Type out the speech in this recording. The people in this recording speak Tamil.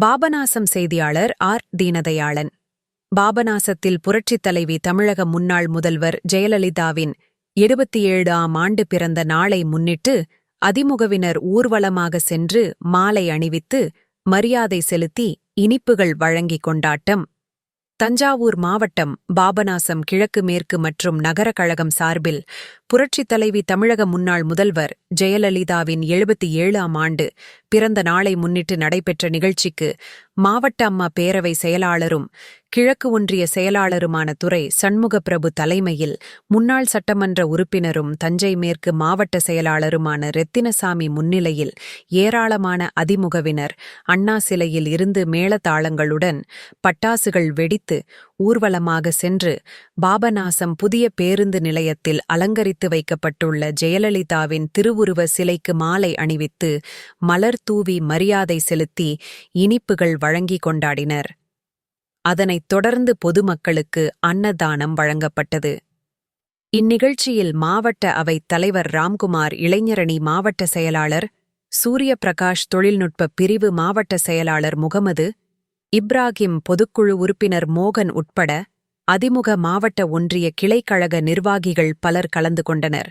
பாபநாசம் செய்தியாளர் ஆர். தீனதயாளன். பாபநாசத்தில் புரட்சித் தலைவி தமிழக முன்னாள் முதல்வர் ஜெயலலிதாவின் எழுபத்தி ஏழு ஆம் ஆண்டு பிறந்த நாளை முன்னிட்டு அதிமுகவினர் ஊர்வலமாக சென்று மாலை அணிவித்து மரியாதை செலுத்தி இனிப்புகள் வழங்கிக் கொண்டாட்டம். தஞ்சாவூர் மாவட்டம் பாபநாசம் கிழக்கு மேற்கு மற்றும் நகர கழகம் சார்பில் புரட்சித் தலைவி தமிழக முன்னாள் முதல்வர் ஜெயலலிதாவின் எழுபத்தி ஏழாம் ஆண்டு பிறந்த நாளை முன்னிட்டு நடைபெற்ற நிகழ்ச்சிக்கு மாவட்ட அம்மா பேரவை செயலாளரும் கிழக்கு ஒன்றிய செயலாளருமான துறை சண்முகப்பிரபு தலைமையில் முன்னாள் சட்டமன்ற உறுப்பினரும் தஞ்சை மேற்கு மாவட்ட செயலாளருமான ரெத்தினசாமி முன்னிலையில் ஏராளமான அதிமுகவினர் அண்ணா சிலையில் இருந்து மேளதாளங்களுடன் பட்டாசுகள் வெடித்து ஊர்வலமாக சென்று பாபநாசம் புதிய பேருந்து நிலையத்தில் அலங்கரித்து வைக்கப்பட்டுள்ள ஜெயலலிதாவின் திருவுருவ சிலைக்கு மாலை அணிவித்து மலர் தூவி மரியாதை செலுத்தி இனிப்புகள் வழங்கிக் கொண்டாடினர். அதனைத் தொடர்ந்து பொதுமக்களுக்கு அன்னதானம் வழங்கப்பட்டது. இந்நிகழ்ச்சியில் மாவட்ட அவைத் தலைவர் ராம்குமார் இளைஞரணி மாவட்ட செயலாளர் சூரிய பிரகாஷ் தொழில்நுட்ப பிரிவு மாவட்ட செயலாளர் முகமது இப்ராகிம் பொதுக்குழு உறுப்பினர் மோகன் உட்பட அதிமுக மாவட்ட ஒன்றிய கிளைக்கழக நிர்வாகிகள் பலர் கலந்து கொண்டனர்.